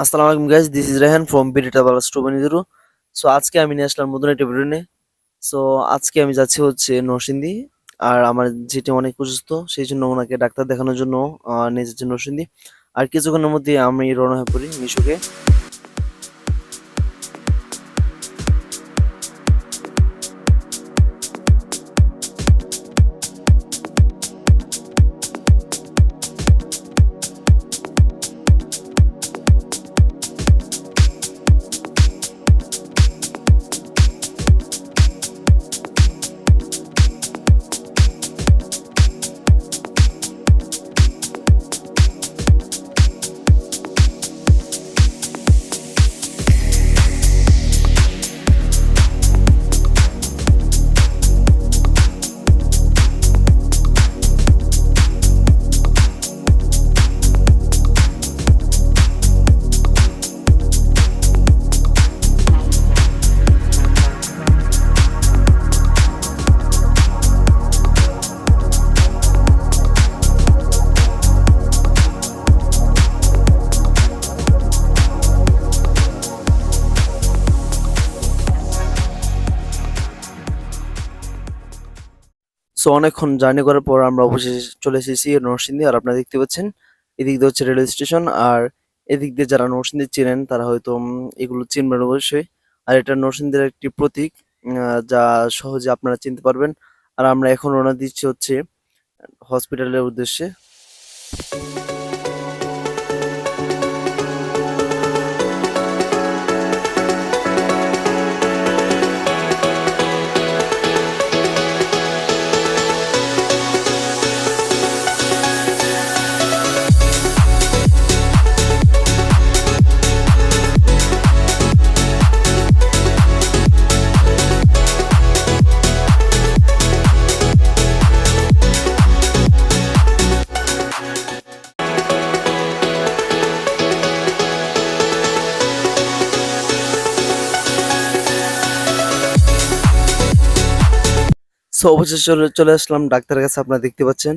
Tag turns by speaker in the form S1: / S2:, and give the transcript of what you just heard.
S1: আসসালামু আলাইকুম guys this is Rehan from বিডিটা বালা স্টোবানিজুরু সো আজকে আমি নিয়ে আসলাম নতুন একটা ভিডিও নিয়ে। সো আজকে আমি যাচ্ছি হচ্ছে নরসিংদী, আর আমার যেটি অনেক অসুস্থ, সেই জন্য ওনাকে ডাক্তার দেখানোর জন্য নিয়ে যাচ্ছি নরসিংদি। আর কিছুক্ষণের মধ্যে আমি রওনা হয়ে পড়ি মিশুকে। সো অনেকক্ষণ জার্নি করার পর আমরা অবশেষে চলে এসেছি নরসিংদী, আর আপনারা দেখতে পাচ্ছেন, এদিক দিয়ে হচ্ছে রেলওয়ে স্টেশন আর এদিক দিয়ে যারা নরসিংদী চেনেন, তারা হয়তো এগুলো চিনবেন অবশ্যই। আর এটা নরসিংদীর একটি প্রতীক যা সহজে আপনারা চিনতে পারবেন। আর আমরা এখন রওনা দিচ্ছি হচ্ছে হসপিটালের উদ্দেশ্যে। সো অবশেষে চলে আসলাম ডাক্তারের কাছে আপনারা দেখতে পাচ্ছেন।